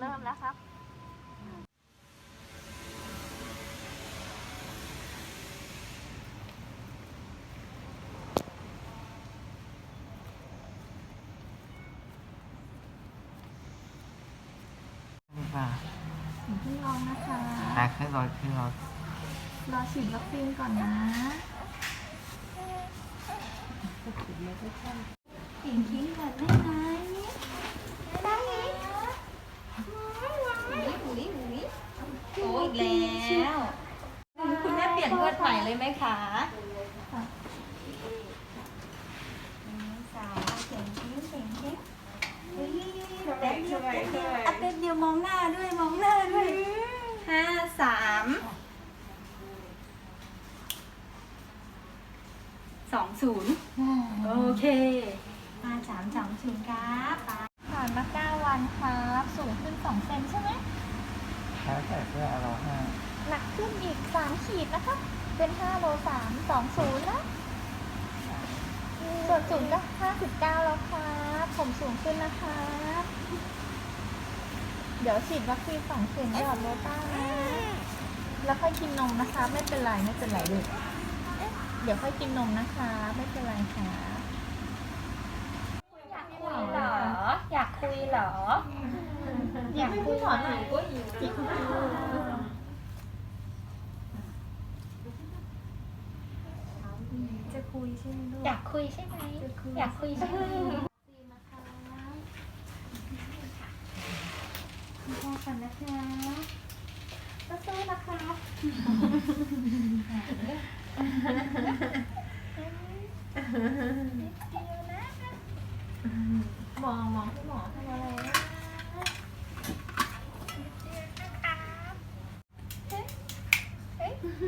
เริ่มแล้วครับดีกว่าอย่าเพิ่งลองนะคะอะขึ้นรถขึ้นรถรอฉีดวัคซีนก่อนนะถิงทิ้งก่อนได้ไหมได้ไหมหุยหุยหุยโอีกแล้ว คุณแม่เปลี่ยนเพื่อนใหม่เลยไหมคะสาวเสียงทิ้งเสียงทิ้งเฮ้ยแป๊บเดียวแป๊บเดียวอะแป๊บเดียวมองหน้าด้วยมองหน้าด้วยห้าสามสองศูนย์โอเคห้าสามสองศูนย์ครับผ่านมาเก้าวันครับ สูงขึ้นสองเซนใช่ไหม แค่ใส่เสื้ออโลห้าหนักขึ้นอีก 3 ขีดนะคะ เป็น5โล3 2 0แล้วส่วนสูงก็ 59 แล้วครับผมสูงขึ้นนะคะ เดี๋ยวฉีดวัคซีนสองเข็มหยอดโลต้านะ แล้วค่อยกินนมนะคะ ไม่เป็นไร ไม่เป็นไรลูกเดี๋ยวค่อยกินนมนะคะ ไม่เป็นไรค่ะ อยากคุยเหร อยากคุยเหรอ อยากคุยหน่อยก็อยู่จิกจะคุยใช่ไหมลูก อยากคุยใช่ไหม อยากคุยใช่ไหมพ่อกันนะคะสู้ๆนะคะมองมองที่หมอทำอะไรนะเฮ้ยเฮ้ยเฮ้ยลูก มั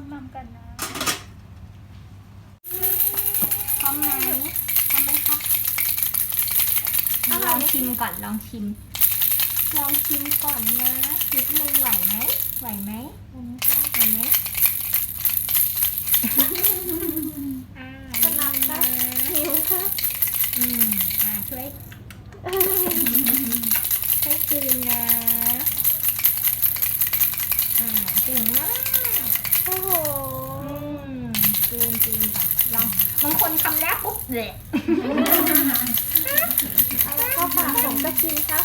มมัมกันนะพร้อมไหมพร้อมไหมครับลองชิมก่อนลองชิม ลองชิมก่อนนะนิดนึงไหวไหมไหวไหมวันนี้ค่ะไหวไหม อืมอ่าช่วยให้กินนะอ่าเก่งมากโอ้โหอืมจีนจีนก่อนลองบางคนคำแรกปุ๊บเลยเข้าปากผมจะกินครับ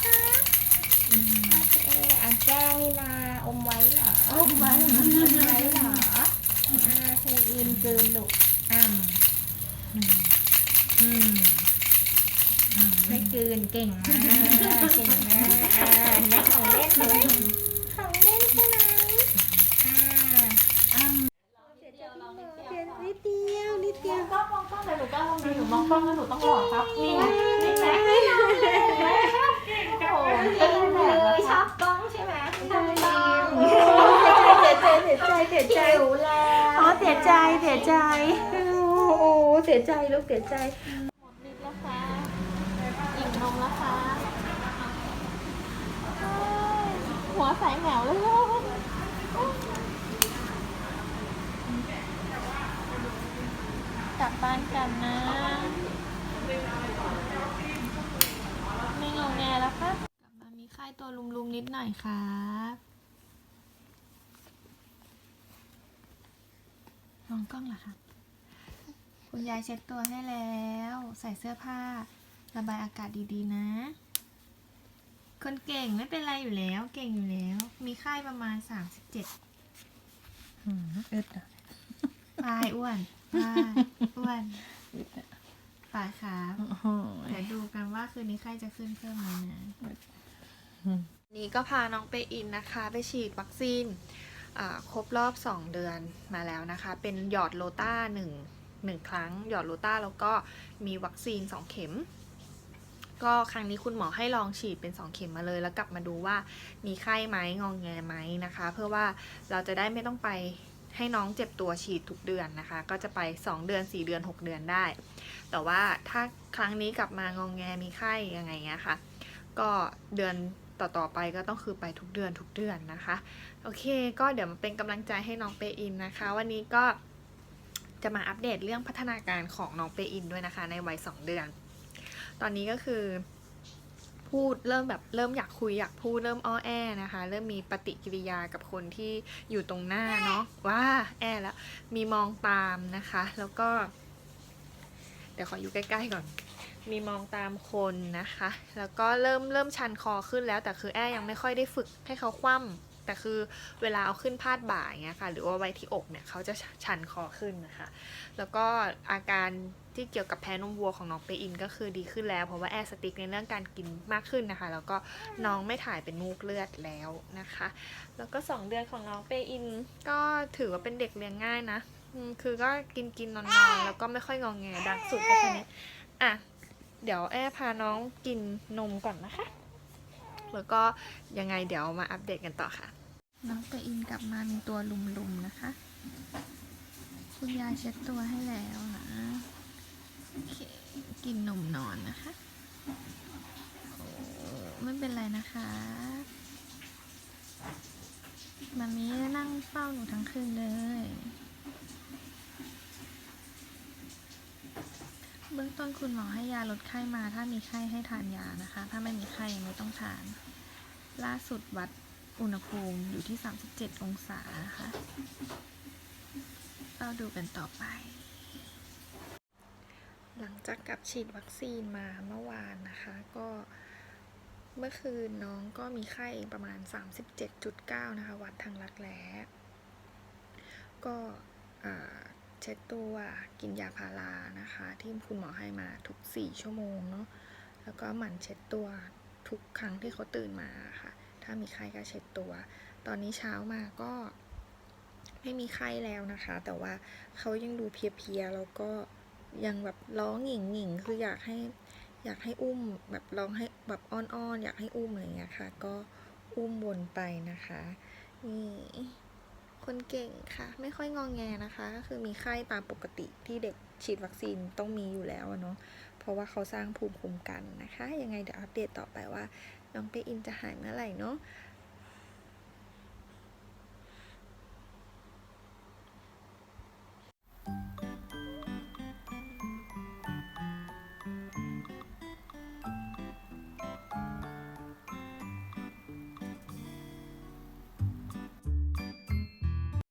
โอเคอะแก้วนี่นาอมไว้เหรอโอ้ไว้อมไว้เหรออ่าเธอยืนกลืนลูกอ่ำอืมอืมอืมไม่ กลืนเก่งมากเก่งมากอ่าแม่ของเล่นใช่ไหมของเล่นใช่ไหมอ่าอ่ำเดียวนิดเดียวนิดเดียวก็มองกล้องเลยหนูก็มองดีหนูมองกล้องแล้วหนูต้องหล่อครับนี่ไงนี่ไงโอ้โหเองเลยชอบกล้องใช่ไหมชอบกล้องเสียใจเสียใจเสียใจหิวแล้วอ๋อเสียใจเสียใจโอ้โหเสียใจลูกเสียใจหมดฤทธิ์แล้วค่ะอิ่มนมแล้วค่ะเฮ้ย หัวใสแหมวเลยลูกกลับบ้านกันนะ ไม่งงแงแล้วครับกลับมามีไข้ตัวลุมๆนิดหน่อยครับมองกล้องเหรอคะคุณยายเช็ดตัวให้แล้ว ใส่เสื้อผ้า ระบายอากาศดีๆนะ คนเก่งไม่เป็นไรอยู่แล้ว เก่งอยู่แล้ว มีไข้ประมาณ37อึดอะปลายอ้วนปลายอ้วนปลายครับเดี๋ยวดูกันว่าคืนนี้ใครจะขึ้นเพิ่มไหมนะนี้ก็พาน้องไปอินนะคะ ไปฉีดวัคซีนอ่าครบรอบ 2 เดือนมาแล้วนะคะ เป็นหยอดโลต้า1 1 ครั้ง หยอดโลต้าแล้วก็มีวัคซีน 2 เข็ม ก็ครั้งนี้คุณหมอให้ลองฉีดเป็น 2 เข็มมาเลย แล้วกลับมาดูว่ามีไข้ไหมงองแงไหมนะคะ เพื่อว่าเราจะได้ไม่ต้องไปให้น้องเจ็บตัวฉีดทุกเดือนนะคะ ก็จะไป 2 เดือน 4 เดือน 6 เดือนได้ แต่ว่าถ้าครั้งนี้กลับมางองแงมีไข้ยังไงเงี้ยค่ะ ก็เดือนต่อๆไปก็ต้องคือไปทุกเดือนทุกเดือนนะคะ โอเค ก็เดี๋ยวมาเป็นกำลังใจให้น้องเปอินนะคะ วันนี้ก็จะมาอัปเดตเรื่องพัฒนาการของน้องเปอินด้วยนะคะ ในวัยสองเดือน ตอนนี้ก็คือ พูดเริ่มแบบเริ่มอยากคุยอยากพูดเริ่มอ้อแอนะคะ เริ่มมีปฏิกิริยากับคนที่อยู่ตรงหน้าเนาะว่าแอแล้ว มีมองตามนะคะ แล้วก็ เดี๋ยวขออยู่ใกล้ๆก่อนมีมองตามคนนะคะ แล้วก็เริ่มเริ่มชันคอขึ้นแล้ว แต่คือแอยังไม่ค่อยได้ฝึกให้เขาคว่ำ แต่คือเวลาเอาขึ้นพาดบ่าอย่างเงี้ยค่ะหรือว่าไว้ที่อกเนี่ยเขาจะชันคอขึ้นนะคะ แล้วก็อาการที่เกี่ยวกับแพ้นมวัวของน้องเปอินก็คือดีขึ้นแล้ว เพราะว่าแอร์สติกในเรื่องการกินมากขึ้นนะคะ แล้วก็น้องไม่ถ่ายเป็นมูกเลือดแล้วนะคะ แล้วก็สองเดือนของน้องเปอินก็ถือว่าเป็นเด็กเลี้ยงง่ายนะคือก็กินกินนอนนอนแล้วก็ไม่ค่อยงองแงดังสุดก็แค่นี้อะเดี๋ยวแอร์พาน้องกินนมก่อนนะคะ แล้วก็ยังไงเดี๋ยวมาอัปเดตกันต่อค่ะ น้องเปอินกลับมามีตัวลุมๆนะคะ คุณยายเช็ดตัวให้แล้วนะกินนมนอนนะคะโอ้ไม่เป็นไรนะคะมามีนั่งเฝ้าหนูทั้งคืนเลย เบื้องต้นคุณหมอให้ยาลดไข้มา ถ้ามีไข้ให้ทานยานะคะ ถ้าไม่มีไข้ไม่ต้องทาน ล่าสุดวัด อุณหภูมิอยู่ที่ 37 องศานะคะ เราดูกันต่อไป หลังจากกลับฉีดวัคซีนมาเมื่อวานนะคะ ก็เมื่อคืนน้องก็มีไข้ประมาณ 37.9 นะคะ วัดทางรักแร้ก็เช็ดตัวกินยาพารานะคะ ที่คุณหมอให้มาทุก 4 ชั่วโมงเนาะแล้วก็หมั่นเช็ดตัวทุกครั้งที่เขาตื่นมาค่ะ ถ้ามีไข้ก็เช็ดตัว ตอนนี้เช้ามาก็ไม่มีไข้แล้วนะคะ แต่ว่าเขายังดูเพลียๆแล้วก็ยังแบบร้องหยิ่งหยิ่งๆคืออยากให้อยากให้อุ้มแบบร้องให้แบบอ้อนๆอยากให้อุ้มอะไรอย่างเงี้ยค่ะ ก็อุ้มวนไปนะคะนี่คนเก่งค่ะ ไม่ค่อยงองแงนะคะ ก็คือมีไข้ตามปกติที่เด็กฉีดวัคซีนต้องมีอยู่แล้วเนาะเพราะว่าเขาสร้างภูมิคุ้มกันนะคะ ยังไงเดี๋ยวอัปเดตต่อไปว่า น้องเปอินจะหายเมื่อไหร่เนาะ